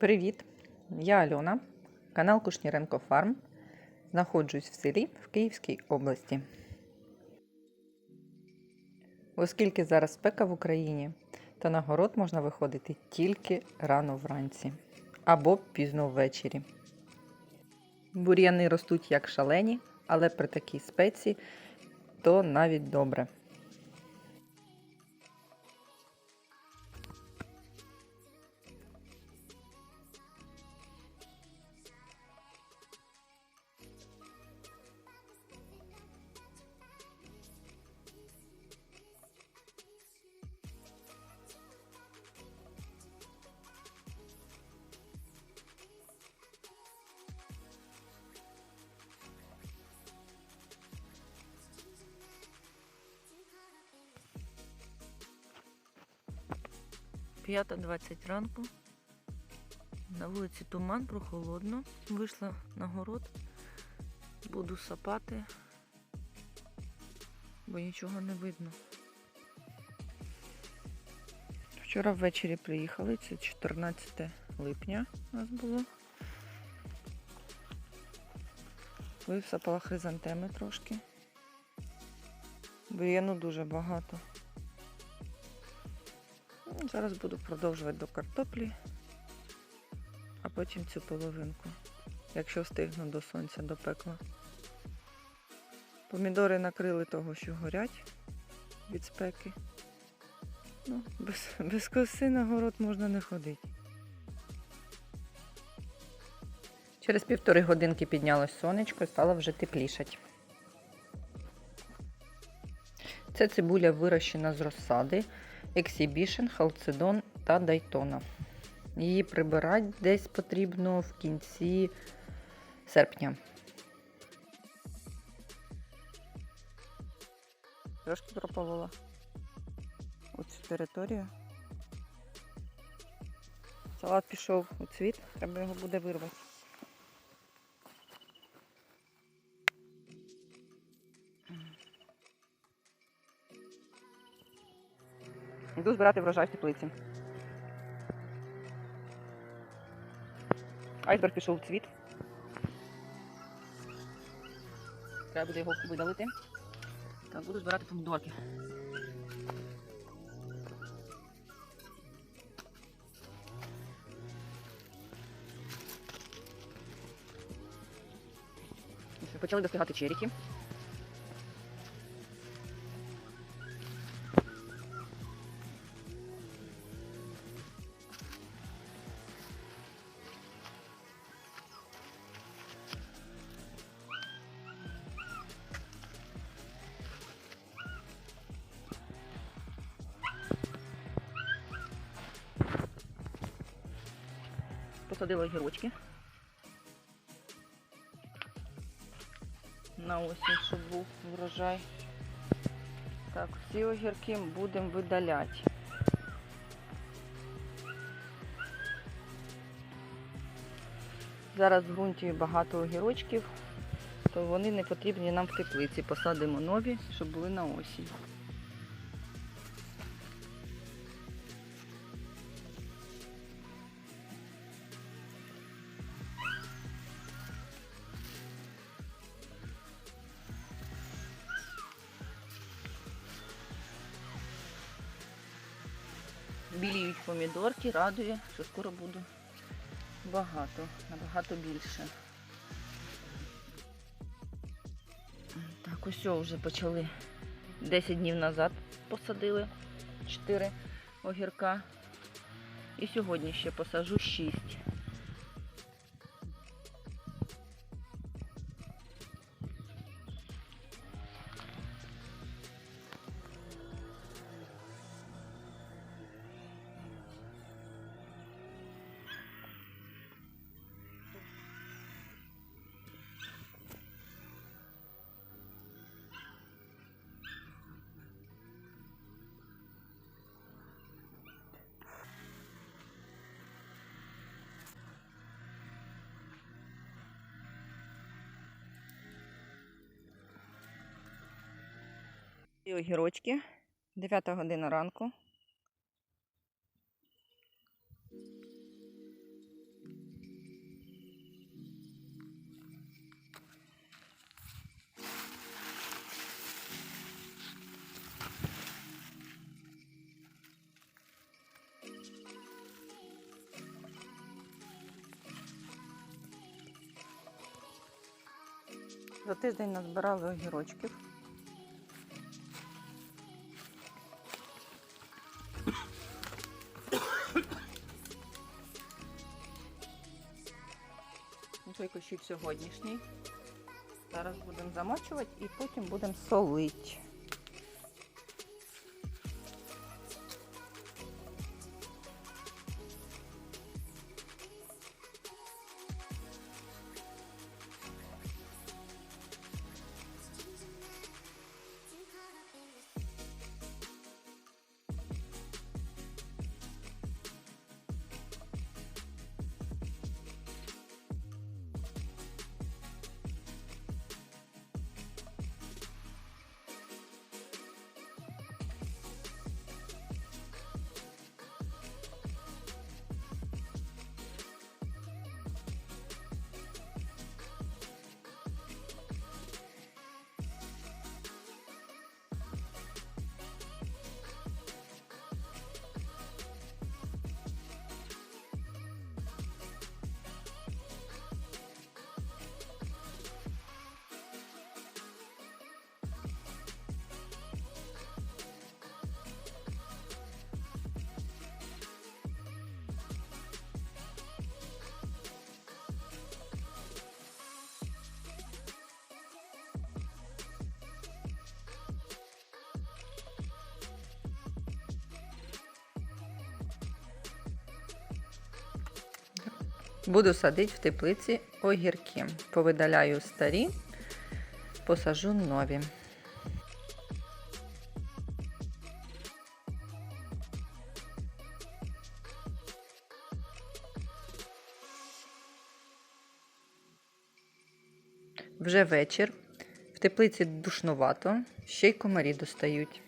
Привіт! Я Альона, канал Кушніренко Фарм. Знаходжусь в селі в Київській області. Оскільки зараз спека в Україні, то на город можна виходити тільки рано вранці або пізно ввечері. Бур'яни ростуть як шалені, але при такій спеці то навіть добре. П'ята 20 ранку. На вулиці туман, прохолодно. Вийшла на город. Буду сапати, бо нічого не видно. Вчора ввечері приїхали, це 14 липня у нас було. Висапала хризантеми трошки. Бур'яну дуже багато. Ну, Зараз буду продовжувати до картоплі, а потім цю половинку, якщо встигну до сонця, до пекла. Помідори накрили того, що горять від спеки. Ну, без, без коси на город можна не ходити. Через півтори годинки піднялось сонечко і стало вже теплішать. Це цибуля вирощена з розсади. Exhibition, Халцедон та Дайтона. Її прибирати десь потрібно в кінці серпня. Трошки прополола у цю територію. Салат пішов у цвіт, треба його буде вирвати. Йду збирати врожай в теплиці. Айсберг пішов в цвіт. Треба буде його видалити. Так, буду збирати помідорки. Почали достигати черіки. Посадила огірочки. На осінь, щоб був врожай. Так, всі огірки будемо видаляти. Зараз в ґрунті багато огірочків, то вони не потрібні нам в теплиці. Посадимо нові, щоб були на осінь. Біліють помідорки, радує, що скоро буду багато, набагато більше. Так, ось вже почали 10 днів назад посадили 4 огірка. І сьогодні ще посажу 6. ці огірочки 9 година ранку. За тиждень назбирали огірочків. Той сьогоднішній. Зараз будемо замочувати і потім будемо солити. Буду садити в теплиці огірки. Повидаляю старі, посажу нові. Вже вечір. В теплиці душнувато, ще й комарі достають.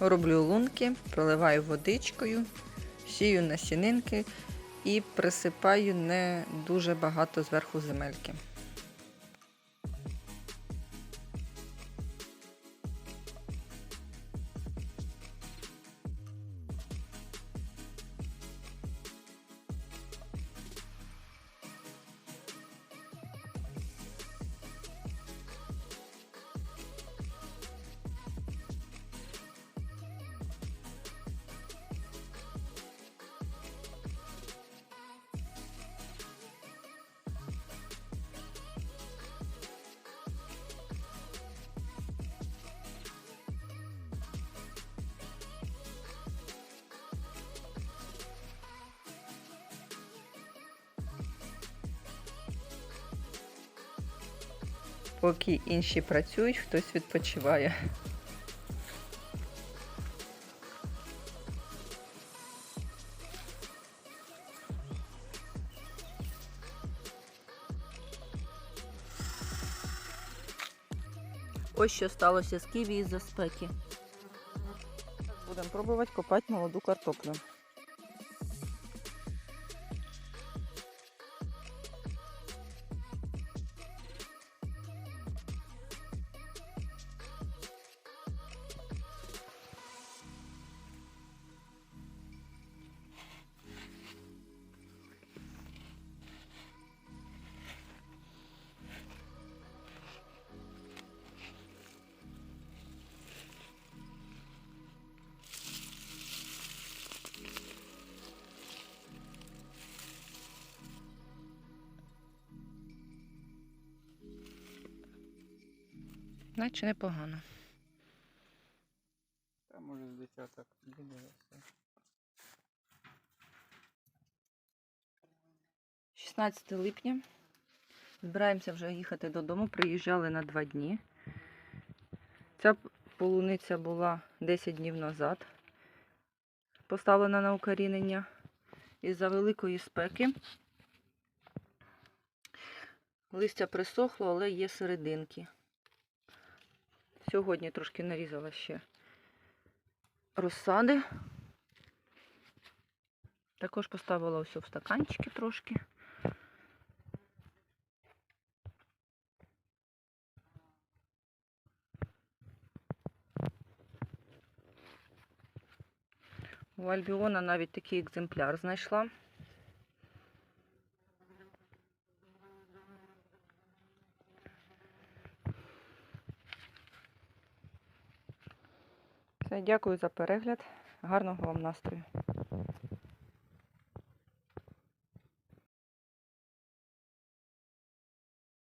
Роблю лунки, проливаю водичкою, сію насінинки і присипаю не дуже багато зверху земельки. Поки інші працюють, хтось відпочиває. Ось що сталося з ківі із-за спеки. Будемо пробувати копати молоду картоплю. Наче непогано. Та може з десяток дивилися. 16 липня. Збираємося вже їхати додому. Приїжджали на два дні. Ця полуниця була 10 днів назад. Поставлена на укорінення із-за великої спеки. Листя присохло, але є серединки. Сьогодні трошки нарізала ще розсади. Також поставила ось в стаканчики трошки. У Альбіона навіть такий екземпляр знайшла. Все, дякую за перегляд. Гарного вам настрою.